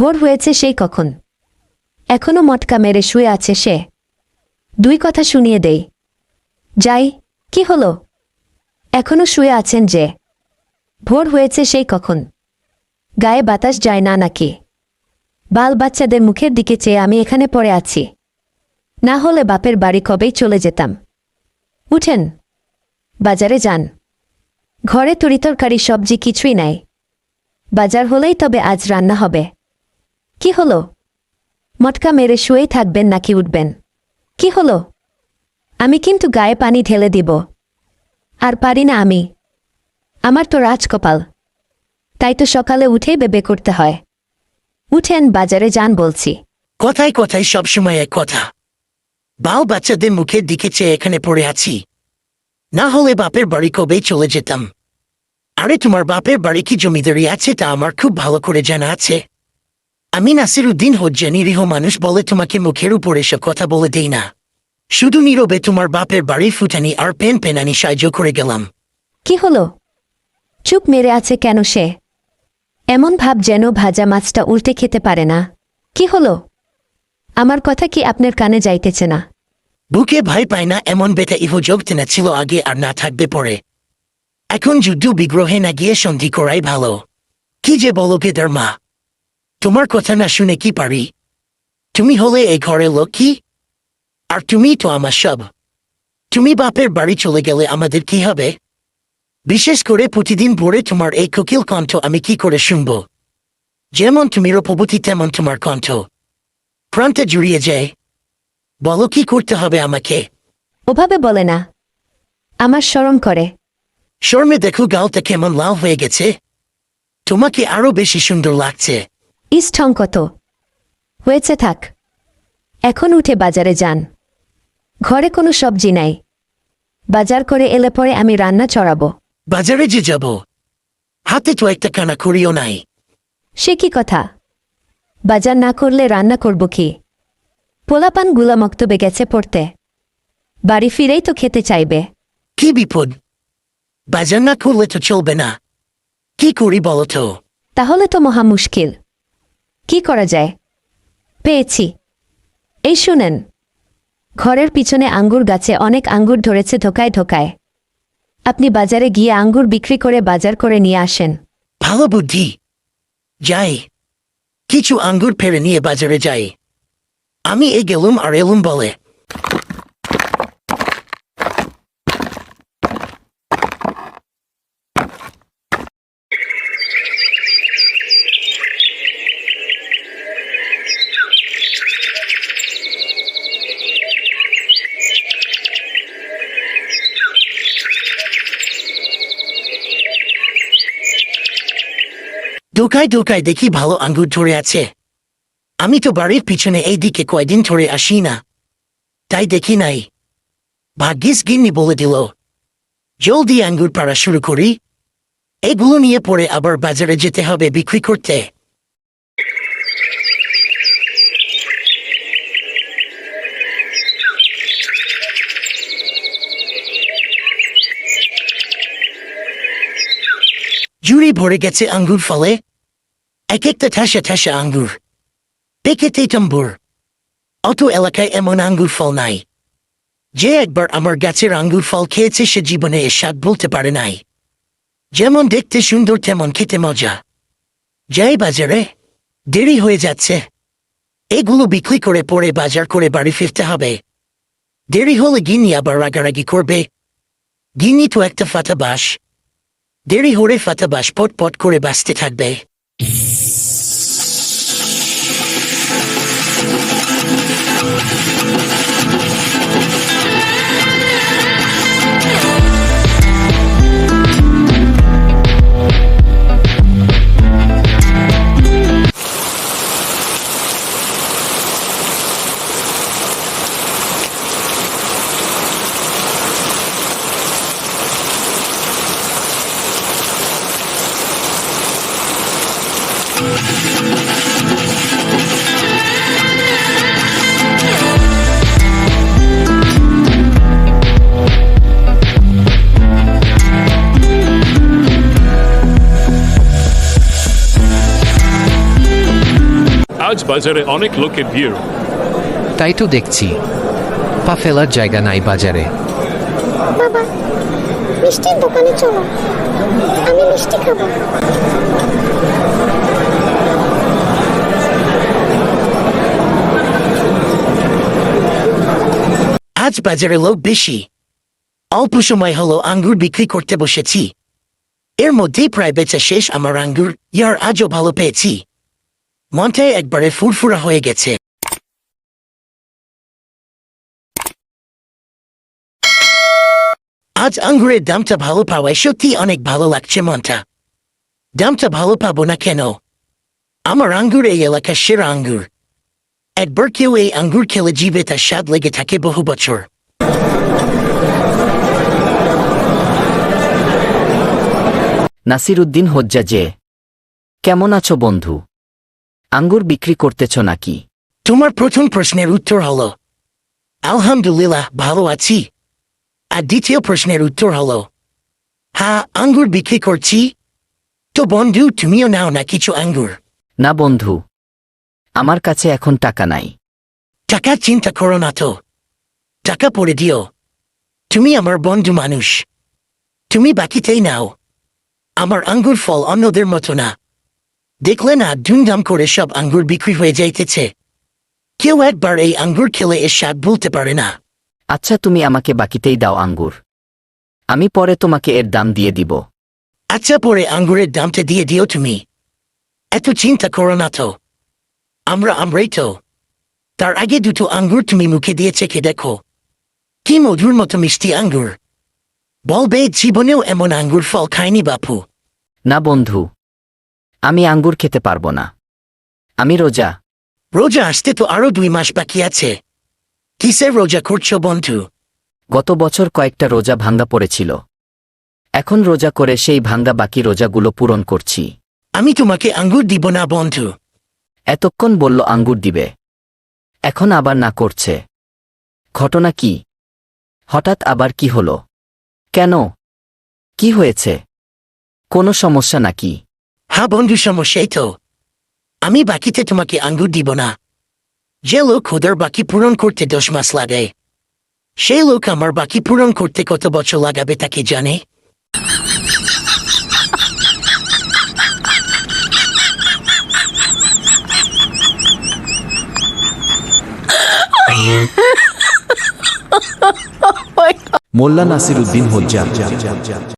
ভোর হয়েছে সেই কখন। এখনও মটকা মেরে শুয়ে আছে সে। দুই কথা শুনিয়ে দেই। যাই, কি হলো? এখনও শুয়ে আছেন যে। ভোর হয়েছে সেই কখন। গায়ে বাতাস যায় না নাকি? বাল বাচ্চাদের মুখের দিকে চেয়ে আমি এখানে পড়ে আছি। না হলে বাপের বাড়ি কবেই চলে যেতাম। উঠেন। বাজারে যান। ঘরে তরিতরকারি সবজি কিছুই নাই। বাজার হলেই তবে আজ রান্না হবে। কি হলো? মটকা মেরে শুয়েই থাকবেন নাকি উঠবেন? কি হলো? আমি কিন্তু গায়ে পানি ঢেলে দিব। আর পারি না আমি। আমার তো রাজকপাল। তাই তো সকালে উঠেই বেবে করতে হয়। উঠেন, বাজারে যান বলছি। কথায় কথায় সবসময় এক কথা। বাল বাচ্চাদের মুখের দিকে চেয়ে এখানে পড়ে আছি। না হলে বাপের বাড়ি কবেই চলে যেতাম। আরে, তোমার বাপের বাড়ি কি জমিদারি আছে তা আমার খুব ভালো করে জানা আছে। আমি নাসির উদ্দিন হজ্জা নিরীহ মানুষ বলে তোমাকে মুখের উপর এসব কথা বলে দেই না। শুধু নীরবে তোমার বাপের বাড়ির ফুটানি আর পেন পেনানি সাহায্য করে গেলাম। কি হলো? চুপ মেরে আছে কেন সে? এমন ভাব যেন ভাজা মাছটা উল্টে খেতে পারে না। কি হলো? আমার কথা কি আপনার কানে যাইতেছে না? বুকে ভয় পায় না এমন বেটা ইহ যোগতে না ছিল আগে আর না থাকবে পরে। এখন যুদ্ধ বিগ্রহে না গিয়ে সন্ধি করাই ভালো। কি যে বলো গেদার মা? তোমার কথা না শুনে কি পারি? তুমি হলে এই ঘরের লক্ষ্মী আর তুমি তো আমার সব। তুমি বাপের বাড়ি চলে গেলে আমাদের কি হবে? বিশেষ করে প্রতিদিন ভোরে তোমার এই কোকিল কণ্ঠ আমি কি করে শুনব? যেমন তুমি রূপবতী তেমন তোমার কণ্ঠ। প্রান্তে জুড়িয়ে যায়। বলো কি করতে হবে আমাকে? ওভাবে বলে না। আমার শরম করে। শর্মে দেখো গালটা কেমন লাল হয়ে গেছে। তোমাকে আরও বেশি সুন্দর লাগছে। ইষ্টং কত। হয়েছে থাক। এখন উঠে বাজারে যান। ঘরে কোনো সবজি নাই। বাজার করে এলে পরে আমি রান্না চড়াবো। বাজারে যে যাব। হাতে তো একটা কানা করিও নাই। সে কি কথা? বাজার না করলে রান্না করব কি? পোলাপানগুলা মক্তবে গেছে পড়তে। বাড়ি ফিরেই তো খেতে চাইবে। কি বিপদ? বাজার না করলে তো চলবে না। কি করি বলো তো? তাহলে তো মহা মুশকিল। কি করা যায়? পেয়েছি। এই শুনেন। ঘরের পিছনে আঙ্গুর গাছে অনেক আঙ্গুর ধরেছে ধোকায় ধোকায়। আপনি বাজারে গিয়ে আঙ্গুর বিক্রি করে বাজার করে নিয়ে আসেন। ভালো বুদ্ধি। যাই। কিছু আঙ্গুর ফেরে নিয়ে বাজারে যাই। আমি এ গেলুম আর এলুম বলে। দোকায় দোকায় দেখি ভালো আঙ্গুর ধরে আছে। আমি তো বাড়ির পিছনে এই দিকে কয়দিন ধরে আসি না। তাই দেখি নাই। ভাগ্যিস গিন্নি বলে দিল, জলদি আঙ্গুর পাড়া শুরু করি। এগুলো নিয়ে পরে আবার বাজারে যেতে হবে বিক্রি করতে। জুড়ি ভরে গেছে আঙ্গুর ফলে। এক একটা ঠাসা ঠাসা আঙ্গুর। পেকেতে তম্বুর। অত এলাকায় এমন আঙ্গুর ফল নাই। যে একবার আমার গাছের আঙ্গুর ফল খেয়েছে সে জীবনে এর স্বাদ বলতে পারে নাই। যেমন দেখতে সুন্দর, তেমন খেতে মজা। যাই বাজারে, দেরি হয়ে যাচ্ছে। এগুলো বিক্রি করে পরে বাজার করে বাড়ি ফিরতে হবে। দেরি হলে গিন্নি আবার রাগারাগি করবে। গিন্নি তো একটা ফাটা বাস। দেরি হরে ফাতা বাস পট পট করে বাঁচতে থাকবে। বাজারে অনেক লোকের ভিড়। তাই তো দেখছি। পা ফেলার জায়গা নাই বাজারে। বাবা মিষ্টির দোকানে চলো। আমি মিষ্টি খাব। আজ বাজারে লোক বেশি। অল্প সময় হলো আঙ্গুর বিক্রি করতে বসেছি। এর মধ্যেই প্রায় বেচা শেষ আমার আঙ্গুর ইয়ার আজও ভালো পেয়েছি। মনটাই একবারে ফুরফুরা হয়ে গেছে। আজ আঙ্গুরের দামটা ভালো পাওয়ায় সত্যি অনেক ভালো লাগছে মনটা। দামটা ভালো পাবো না কেন? আমার আঙ্গুর এই এলাকার সেরা আঙ্গুর। একবার কেউ এই আঙ্গুর খেলে জিভে তার স্বাদ লেগে থাকে বহু বছর। নাসিরুদ্দিন হজ্জাজে, কেমন আছো বন্ধু? আঙ্গুর বিক্রি করতেছ নাকি? তোমার প্রথম প্রশ্নের উত্তর হলো আলহামদুলিল্লাহ ভালো আছি। আর দ্বিতীয় প্রশ্নের উত্তর হলো হ্যাঁ আঙ্গুর বিক্রি করছি। তো বন্ধু তুমিও নাও না কিছু আঙ্গুর। না বন্ধু আমার কাছে এখন টাকা নাই। টাকা চিন্তা করো না তো। টাকা পরে দিও। তুমি আমার বন্ধু মানুষ। তুমি বাকিতেই নাও। আমার আঙ্গুর ফল অন্যদের মতো না। দেখলে না ধুমধাম করে সব আঙ্গুর বিক্রি হয়ে যাইতেছে। কেউ একবার এই আঙ্গুর খেলে এর স্বাদ বলতে পারে না। আচ্ছা তুমি আমাকে বাকিতেই দাও আঙ্গুর। আমি পরে তোমাকে এর দাম দিয়ে দিব। আচ্ছা পরে আঙ্গুরের দামটা দিয়ে দিও তুমি। এত চিন্তা করো না তো। আমরা আমরাই তো। তার আগে দুটো আঙ্গুর তুমি মুখে দিয়ে চেখে দেখো। কি মধুর মতো মিষ্টি আঙ্গুর। বলবে জীবনেও এমন আঙ্গুর ফল খায়নি বাপু। না বন্ধু আমি আঙ্গুর খেতে পারব না। আমি রোজা। রোজা আসতে তো আরও দুই মাস বাকি আছে। কিসের রোজা করছ বন্ধু? গত বছর কয়েকটা রোজা ভাঙ্গা পড়েছিল। এখন রোজা করে সেই ভাঙ্গা বাকি রোজাগুলো পূরণ করছি। আমি তোমাকে আঙ্গুর দিব না বন্ধু। এতক্ষণ বলল আঙ্গুর দিবে। এখন আবার না করছে। ঘটনা কি? হঠাৎ আবার কি হলো? কেন? কি হয়েছে? কোনো সমস্যা নাকি? হ্যাঁ বন্ধু সমস্যাই তো। আমি বাকিতে তোমাকে আঙ্গুর দিব না। যে লোক ওদের বাকি পূরণ করতে দশ মাস লাগে। সেই লোক আমার বাকি পূরণ করতে কত বছর লাগাবে তাকে জানে? মোল্লা নাসির উদ্দিন হজ্জা